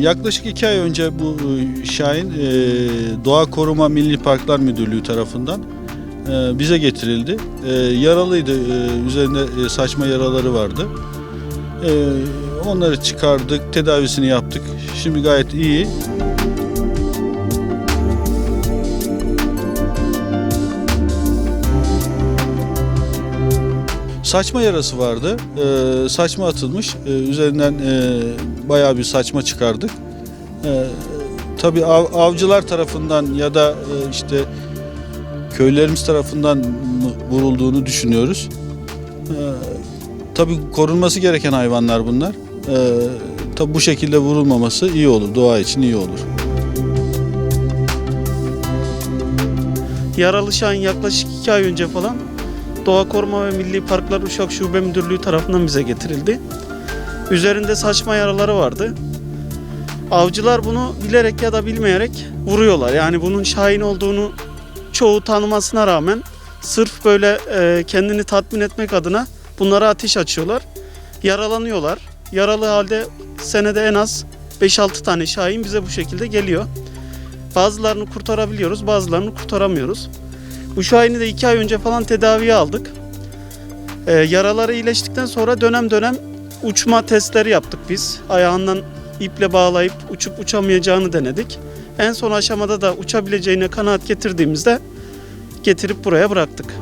yaklaşık iki ay önce bu e, Şahin e, Doğa Koruma Milli Parklar Müdürlüğü tarafından e, bize getirildi. Yaralıydı, üzerinde saçma yaraları vardı. Onları çıkardık, tedavisini yaptık. Şimdi gayet iyi. Saçma yarası vardı. E, saçma atılmış. E, üzerinden e, bayağı bir saçma çıkardık. E, tabii av- avcılar tarafından ya da e, işte köylerimiz tarafından vurulduğunu düşünüyoruz. E, tabii korunması gereken hayvanlar bunlar. E, tabii bu şekilde vurulmaması iyi olur. Doğa için iyi olur. Yaralı Şahin yaklaşık iki ay önce falan Doğa Koruma ve Milli Parklar Uşak Şube Müdürlüğü tarafından bize getirildi. Üzerinde saçma yaraları vardı. Avcılar bunu bilerek ya da bilmeyerek vuruyorlar. Yani bunun Şahin olduğunu çoğu tanımasına rağmen sırf böyle e, kendini tatmin etmek adına bunlara ateş açıyorlar. Yaralanıyorlar. Yaralı halde senede en az 5-6 tane Şahin bize bu şekilde geliyor. Bazılarını kurtarabiliyoruz, bazılarını kurtaramıyoruz. Şahini de iki ay önce falan tedaviye aldık. Ee, yaraları iyileştikten sonra dönem dönem uçma testleri yaptık biz. Ayağından iple bağlayıp uçup uçamayacağını denedik. En son aşamada da uçabileceğine kanaat getirdiğimizde getirip buraya bıraktık.